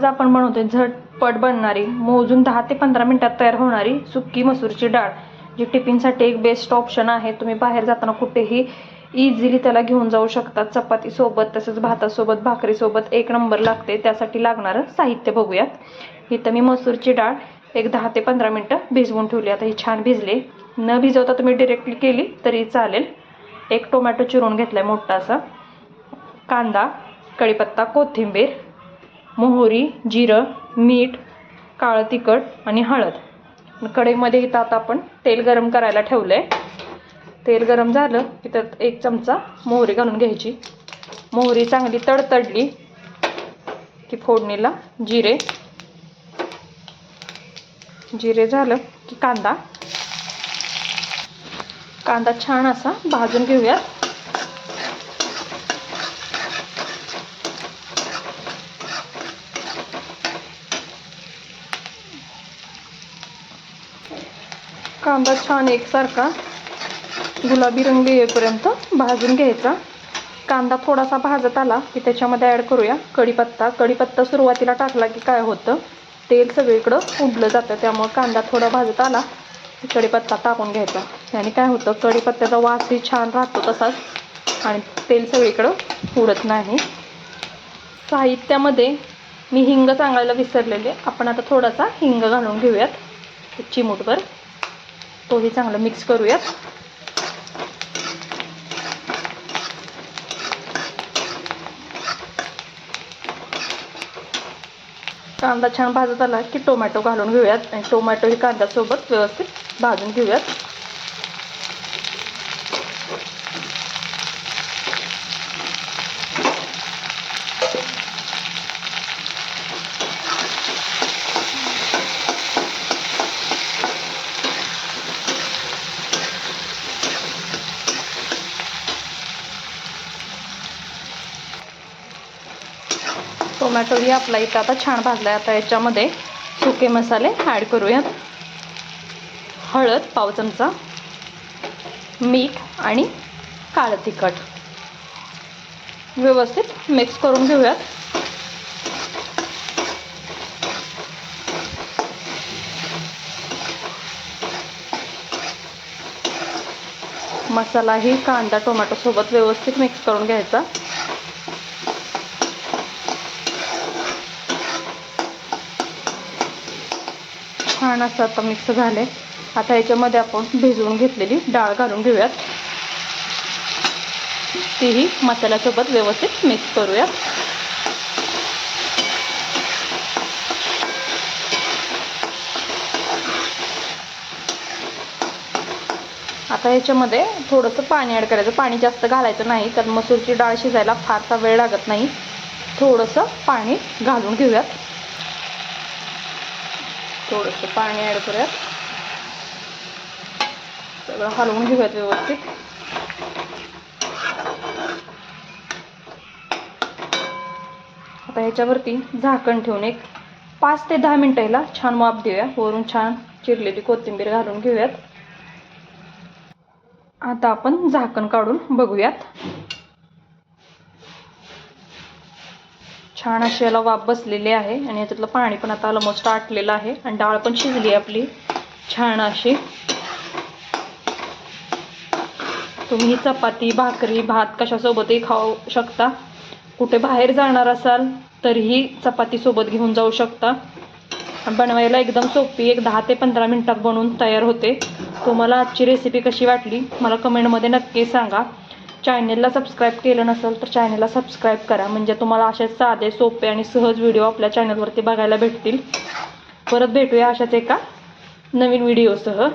आज आपण म्हणतोय झटपट बनणारी मोजून दहा ते पंधरा मिनिटात तयार होणारी सुकी मसूरची डाळ जी टिफिनसाठी एक बेस्ट ऑप्शन आहे. तुम्ही बाहेर जाताना कुठेही इझिली त्याला घेऊन जाऊ शकता. चपातीसोबत तसंच भातासोबत भाकरीसोबत एक नंबर लागते. त्यासाठी लागणारं साहित्य बघूयात. इथं मी मसूरची डाळ एक दहा ते पंधरा मिनटं भिजवून ठेवली. आता ही छान भिजली. न भिजवता तुम्ही डिरेक्टली केली तरी चालेल. एक टोमॅटो चिरून घेतलाय मोठा असा. कांदा कढीपत्ता कोथिंबीर मोहरी जिरं मीठ काळं तिखट आणि हळद. कढईमध्ये इथं आता आपण तेल गरम करायला ठेवलं आहे तेल गरम झालं की त्यात एक चमचा मोहरी घालून घ्यायची. मोहरी चांगली तडतडली की फोडणीला जिरे. जिरे झालं की कांदा. कांदा छान असा भाजून घेऊयात. कांदा छान एकसारखा गुलाबी रंग येईपर्यंत भाजून घ्यायचा. कांदा थोडासा भाजत आला की त्याच्यामध्ये ॲड करूया कढीपत्ता. कढीपत्ता सुरुवातीला टाकला की काय होतं? तेल सगळीकडं उडलं जातं. त्यामुळं कांदा थोडा भाजत आला की कढीपत्ता टाकून घ्यायचा. त्याने काय होतं? कढीपत्त्याचा वासही छान राहतो तसाच. आणि तेल सगळीकडं उडत नाही. साहित्यामध्ये मी हिंग सांगायला विसरलेले आपण आता थोडासा हिंग घालून घेऊयात. चिमूटभर. तोही चांगलं मिक्स करूयात. कांदा छान भाजत आला की टोमॅटो घालून घेऊयात आणि टोमॅटो ही कांद्यासोबत व्यवस्थित भाजून घेऊयात. टोमॅटोही आपला इथं आता छान भाजला आहे आता याच्यामध्ये सुके मसाले ॲड करूयात. हळद पाव चमचा मीठ आणि काळं तिखट. व्यवस्थित मिक्स करून घेऊयात. मसालाही कांदा टोमॅटो सोबत व्यवस्थित मिक्स करून घ्यायचा. छान असं आता मिक्स झाले आता याच्यामध्ये आपण भिजवून घेतलेली डाळ घालून घेऊयात. तीही मसाल्यासोबत व्यवस्थित मिक्स करूयात. आता याच्यामध्ये थोडंसं पाणी ॲड करायचं. पाणी जास्त घालायचं नाही तर मसूरची डाळ शिजायला फारसा वेळ लागत नाही. थोडंसं पाणी घालून घेऊयात. थोडंसं पाणी ॲड करूयात सगळं हलवून घेऊयात व्यवस्थित. आता ह्याच्यावरती झाकण ठेवून एक पाच ते दहा मिनटं ह्याला छान वाफ देऊया. वरून छान चिरलेली कोथिंबीर घालून घेऊयात. आता आपण झाकण काढून बघूयात. छान अशी याला वाफ बसलेली आहे आणि याच्यातलं पाणी पण आता ऑलमोस्ट आटलेलं आहे आणि डाळ पण शिजली आपली. छान अशी. तुम्ही चपाती भाकरी भात कशासोबतही खाऊ शकता. कुठे बाहेर जाणार असाल तरीही चपातीसोबत घेऊन जाऊ शकता. बनवायला एकदम सोपी एक दहा ते पंधरा मिनटात बनवून तयार होते. तुम्हाला आजची रेसिपी कशी वाटली मला कमेंटमध्ये नक्की सांगा. चॅनेलला सबस्क्राईब केलं नसेल तर चॅनेलला सबस्क्राईब करा. म्हणजे तुम्हाला असेच साधे सोपे आणि सहज व्हिडिओ आपल्या चॅनलवरती बघायला भेटतील. परत भेटूया अशाच एका नवीन व्हिडिओसह